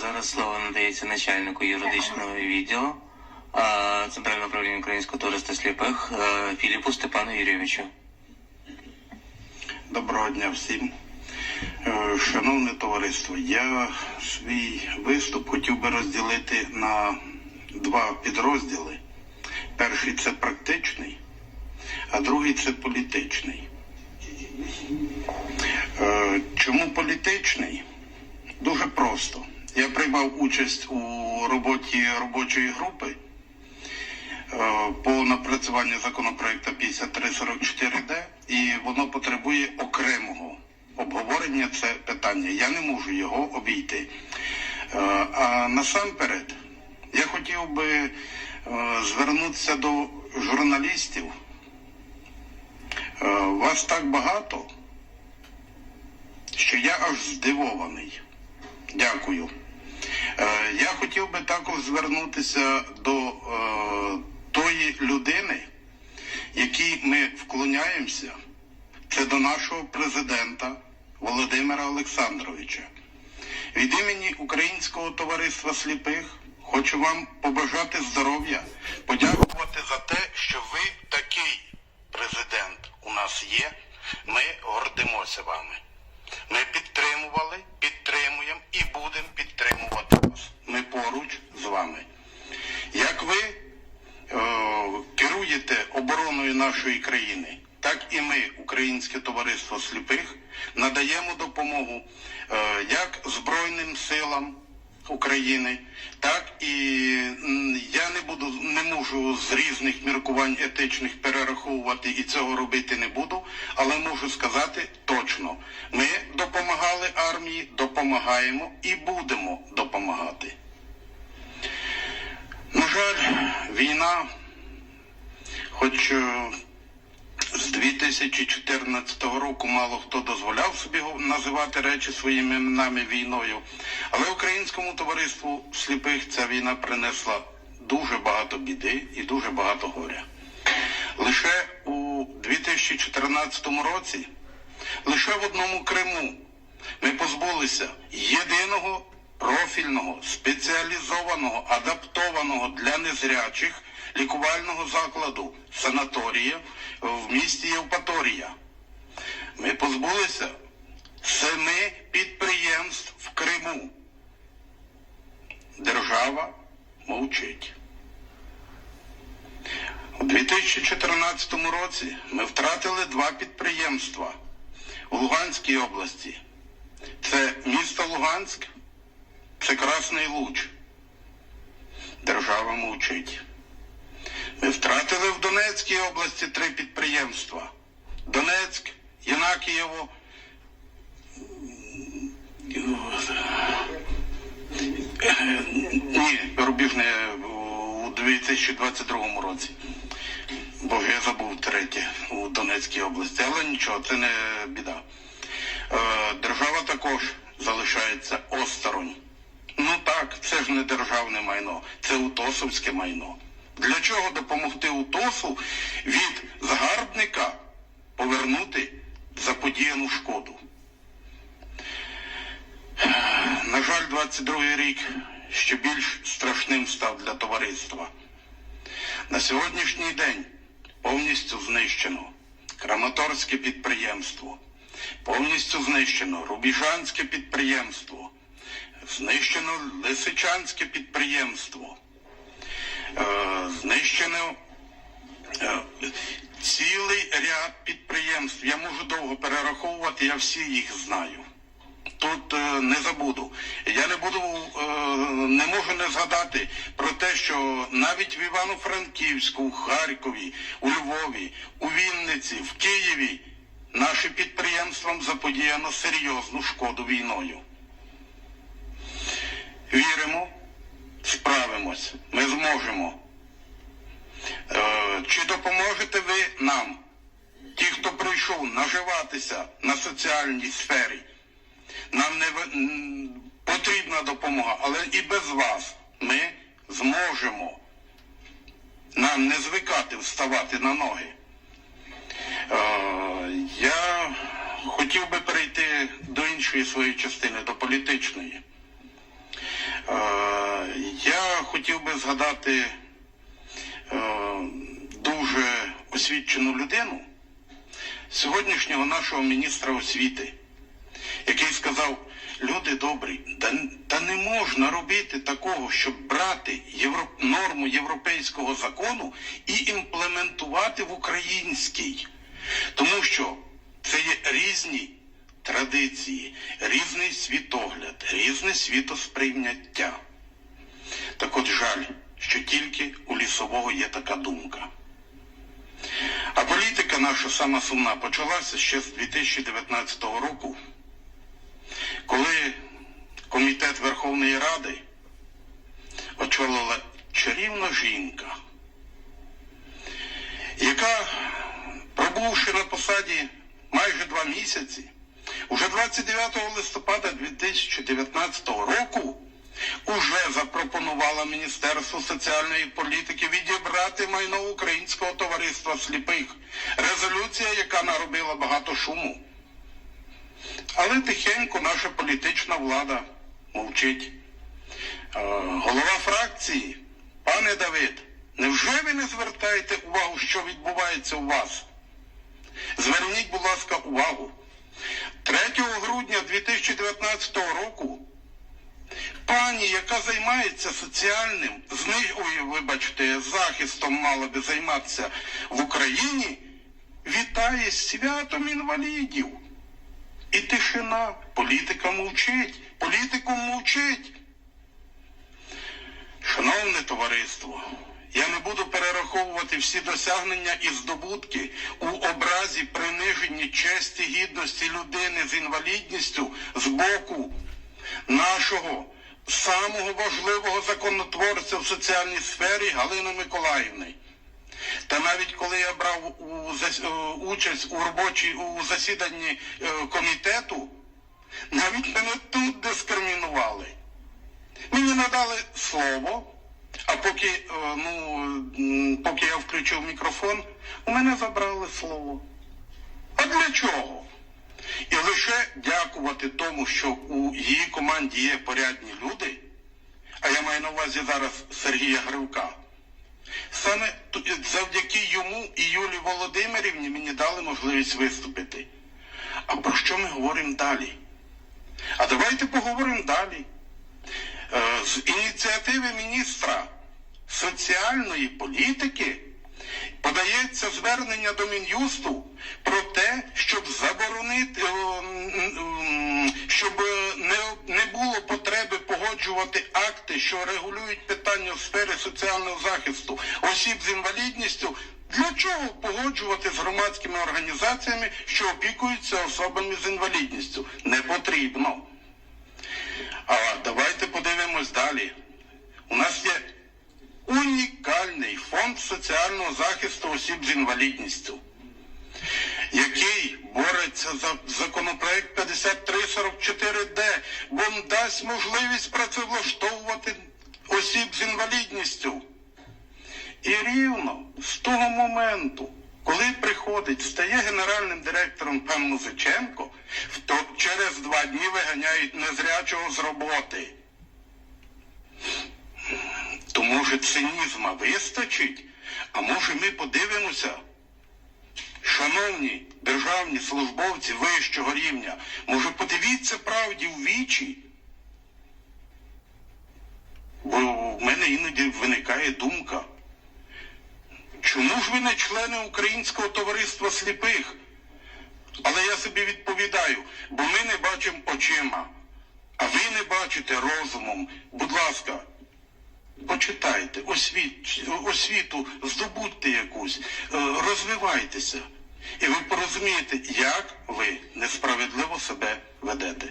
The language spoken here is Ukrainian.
Зараз слово надається начальнику юридичного відділу Центрального управління Українського товариства сліпих Філіпу Степану Юрійовичу. Доброго дня всім. Е, Шановне товариство, я свій виступ хотів би розділити на два підрозділи. Перший це практичний, а другий це політичний. Е, Чому політичний? Дуже просто. Я приймав участь у роботі робочої групи е, по напрацюванню законопроекту 5344Д, і воно потребує окремого обговорення це питання. Я не можу його обійти. Е, А насамперед, я хотів би е, звернутися до журналістів. Вас так багато, що я аж здивований. Дякую. Е, Я хотів би також звернутися до е, тої людини, якій ми вклоняємося, це до нашого президента Володимира Олександровича. Від імені Українського товариства сліпих хочу вам побажати здоров'я, подякувати за те, що ви такий президент у нас є. Ми гордимося вами. Ми підтримували, підтримуємо і будемо підтримувати вас. Ми поруч з вами. Як ви е, керуєте обороною нашої країни, так і ми, Українське товариство сліпих, надаємо допомогу е, як Збройним силам України, так і я не буду не можу з різних міркувань етичних перераховувати і цього робити не буду, але можу сказати точно, ми допомагали армії, допомагаємо і будемо допомагати. На жаль, війна, хоч з 2014 року мало хто дозволяв собі називати речі своїми іменами війною, але українському товариству сліпих ця війна принесла дуже багато біди і дуже багато горя. Лише у 2014 році, лише в одному Криму ми позбулися єдиного профільного, спеціалізованого, адаптованого для незрячих лікувального закладу санаторія в місті Євпаторія. Ми позбулися семи підприємств в Криму. Держава мовчить. У 2014 році ми втратили два підприємства у Луганській області. Це місто Луганськ, це Красний Луч. Держава мовчить. Втратили в Донецькій області три підприємства. Донецьк, Єнакієво. Ні, Рубіжне у 2022 році. Бо я забув третє у Донецькій області, але нічого, це не біда. Е, Держава також залишається осторонь. Ну так, це ж не державне майно, це утосовське майно. Для чого допомогти УТОСу від загарбника повернути заподіяну шкоду? На жаль, 22 рік ще більш страшним став для товариства. На сьогоднішній день повністю знищено Краматорське підприємство, повністю знищено Рубіжанське підприємство, знищено Лисичанське підприємство, знищено е, цілий ряд підприємств. Я можу довго перераховувати, я всі їх знаю. Тут е, не забуду. Я не буду, е, не можу не згадати про те, що навіть в Івано-Франківську, в Харкові, у Львові, у Вінниці, в Києві нашим підприємствам заподіяно серйозну шкоду війною. Віримо, справимось, ми зможемо. Е, Чи допоможете ви нам, ті, хто прийшов наживатися на соціальній сфері? Нам не потрібна допомога, але і без вас ми зможемо. Нам не звикати вставати на ноги. Е, я хотів би перейти до іншої своєї частини, до політичної. Би згадати е, дуже освічену людину, сьогоднішнього нашого міністра освіти, який сказав, люди добрі, та, та не можна робити такого, щоб брати євро, норму європейського закону і імплементувати в український. Тому що це є різні традиції, різний світогляд, різне світосприйняття. Так от жаль, що тільки у лісового є така думка. А політика наша сама сумна почалася ще з 2019 року, коли комітет Верховної Ради очолила чарівна жінка, яка, пробувши на посаді майже два місяці, уже 29 листопада 2019 року уже запропонувала Міністерству соціальної політики відібрати майно Українського товариства сліпих. Резолюція, яка наробила багато шуму. Але тихенько наша політична влада мовчить. Е, Голова фракції, пане Давид, невже ви не звертаєте увагу, що відбувається у вас? Зверніть, будь ласка, увагу. 3 грудня 2019 року пані, яка займається соціальним, зни... Ой, вибачте, захистом мала би займатися в Україні, вітає святом інвалідів. І тишина. Політика мовчить. Політикум мовчить. Шановне товариство, я не буду перераховувати всі досягнення і здобутки у образі приниження честі гідності людини з інвалідністю з боку нашого самого важливого законотворця в соціальній сфері Галини Миколаївни. Та навіть коли я брав е, участь у робочій у засіданні е, комітету, навіть мене тут дискримінували. Мені надали слово, а поки, е, ну, поки я включив мікрофон, у мене забрали слово. А для чого? І лише дякувати тому, що у її команді є порядні люди, а я маю на увазі зараз Сергія Гривка. Саме завдяки йому і Юлії Володимирівні мені дали можливість виступити. А про що ми говоримо далі? А давайте поговоримо далі. Е, З ініціативи міністра соціальної політики подається звернення до Мін'юсту про те, щоб заборонити, е, щоб е, не було потреби погоджувати акти, що регулюють питання в сфері соціального захисту осіб з інвалідністю. Для чого погоджувати з громадськими організаціями, що опікуються особами з інвалідністю? Не потрібно. А давайте подивимось далі. У нас є унікальний фонд соціального захисту осіб з інвалідністю, який бореться за законопроект 5344Д, бо дасть можливість працевлаштовувати осіб з інвалідністю. І рівно з того моменту, коли приходить, стає генеральним директором пан Музиченко, то через два дні виганяють незрячого з роботи. Може цинізма вистачить, а може ми подивимося, шановні державні службовці вищого рівня, може подивіться правді в вічі. Бо в мене іноді виникає думка. Чому ж ви не члени Українського товариства сліпих? Але я собі відповідаю, бо ми не бачимо очима, а ви не бачите розумом. Будь ласка, почитайте, освіт, освіту, здобудьте якусь, е, розвивайтеся. І ви порозумієте, як ви несправедливо себе ведете.